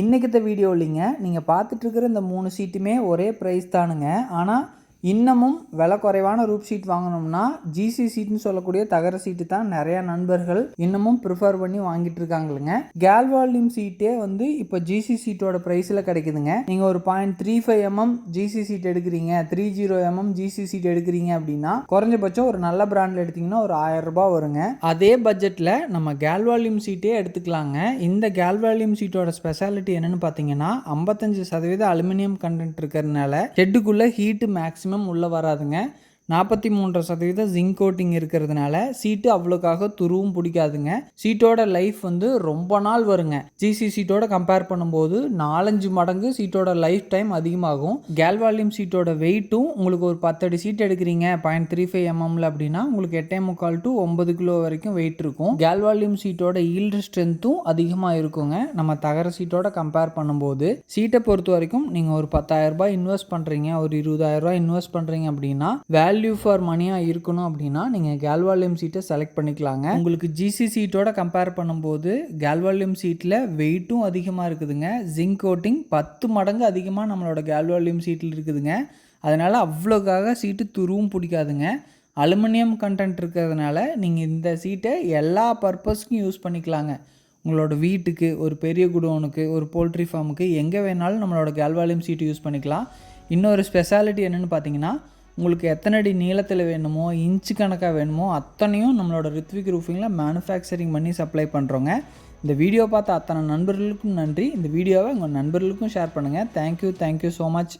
இன்றைக்கத்த video இல்லைங்க. நீங்கள் பார்த்துட்ருக்கிற இந்த மூணு சீட்டுமே ஒரே ப்ரைஸ் தானுங்க. ஆனால் இன்னமும் விலை குறைவான ரூப் சீட் வாங்கணும்னா ஜிசி சீட்னு சொல்லக்கூடிய தகர சீட்டு தான் நிறைய நண்பர்கள் இன்னமும் ப்ரிஃபர் பண்ணி வாங்கிட்டு இருக்காங்களுங்க. கேல்வால்யூம் சீட்டே வந்து இப்போ ஜிசி சீட்டோட ப்ரைஸில் கிடைக்குதுங்க. நீங்கள் ஒரு point three five MM GC sheet எடுக்கிறீங்க three zero MM GC sheet எடுக்கிறீங்க அப்படின்னா குறைஞ்சபட்சம் ஒரு நல்ல பிராண்டில் எடுத்தீங்கன்னா ஒரு ஆயிரம் ரூபாய் வருங்க. அதே பட்ஜெட்டில் நம்ம கேல்வால்யூம் சீட்டே எடுத்துக்கலாங்க. இந்த கேல்வால்யூம் சீட்டோட ஸ்பெஷாலிட்டி என்னன்னு பார்த்தீங்கன்னா ஐம்பத்தஞ்சு சதவீத அலுமினியம் கண்டென்ட் இருக்கிறதுனால ஹெட்டுக்குள்ளே ஹீட்டு மேக்ஸிமம் உள்ளே வராதுங்க. நாற்பத்தி மூன்றரை சதவீதம் ஜிங்க் கோட்டிங் இருக்கிறதுனால சீட்டு அவ்வளோக்காக துருவும் பிடிக்காதுங்க. சீட்டோட லைஃப் வந்து ரொம்ப நாள் வருங்க. ஜிசி சீட்டோட கம்பேர் பண்ணும்போது நாலஞ்சு மடங்கு சீட்டோட லைஃப் டைம் அதிகமாகும். கேல்வால்யூம் சீட்டோட வெயிட்டும் உங்களுக்கு ஒரு பத்தடி சீட் எடுக்கிறீங்க. பாயிண்ட் த்ரீ ஃபைவ் எம்எம்ல அப்படின்னா உங்களுக்கு எட்டே முக்கால் டு ஒன்பது கிலோ வரைக்கும் வெயிட் இருக்கும். கேல்வால்யூம் சீட்டோட ஈல்டு ஸ்ட்ரென்த்தும் அதிகமாக இருக்குங்க. நம்ம தகர சீட்டோட கம்பேர் பண்ணும்போது சீட்டை பொறுத்த வரைக்கும் நீங்கள் ஒரு பத்தாயிரம் ரூபாய் இன்வெஸ்ட் பண்ணுறீங்க ஒரு இருபதாயிரம் ரூபாய் இன்வெஸ்ட் பண்ணுறீங்க அப்படின்னா வேல்யூ ஃபார் மணியாக இருக்கணும் அப்படின்னா நீங்கள் கேல்வால்யூம் சீட்டை செலக்ட் பண்ணிக்கலாங்க. உங்களுக்கு ஜிசி சீட்டோட கம்பேர் பண்ணும்போது கேல்வால்யூம் சீட்டில் வெயிட்டும் அதிகமாக இருக்குதுங்க. ஜிங்க் கோட்டிங் பத்து மடங்கு அதிகமாக நம்மளோட கேல்வால்யூம் சீட்டில் இருக்குதுங்க. அதனால் அவ்வளோக்காக சீட்டு துருவும் பிடிக்காதுங்க. அலுமினியம் கண்டென்ட் இருக்கிறதுனால நீங்கள் இந்த சீட்டை எல்லா பர்பஸ்க்கும் யூஸ் பண்ணிக்கலாங்க. உங்களோட வீட்டுக்கு ஒரு பெரிய குடோனுக்கு ஒரு போல்ட்ரி ஃபார்முக்கு எங்கே வேணாலும் நம்மளோட கேல்வால்யூம் சீட்டு யூஸ் பண்ணிக்கலாம். இன்னொரு ஸ்பெஷாலிட்டி என்னென்னு பார்த்தீங்கன்னா உங்களுக்கு எத்தனை அடி நீளத்தில் வேணுமோ இன்ச்சு கணக்காக வேணுமோ அத்தனையும் நம்மளோட ரித்விக் ரூஃபிங்கில் மேனுஃபேக்சரிங் பண்ணி சப்ளை பண்ணுறோங்க இந்த வீடியோ பார்த்த அத்தனை நண்பர்களுக்கும் நன்றி. இந்த வீடியோவை உங்கள் நண்பர்களுக்கும் ஷேர் பண்ணுங்கள் தேங்க்யூ தேங்க்யூ ஸோ மச்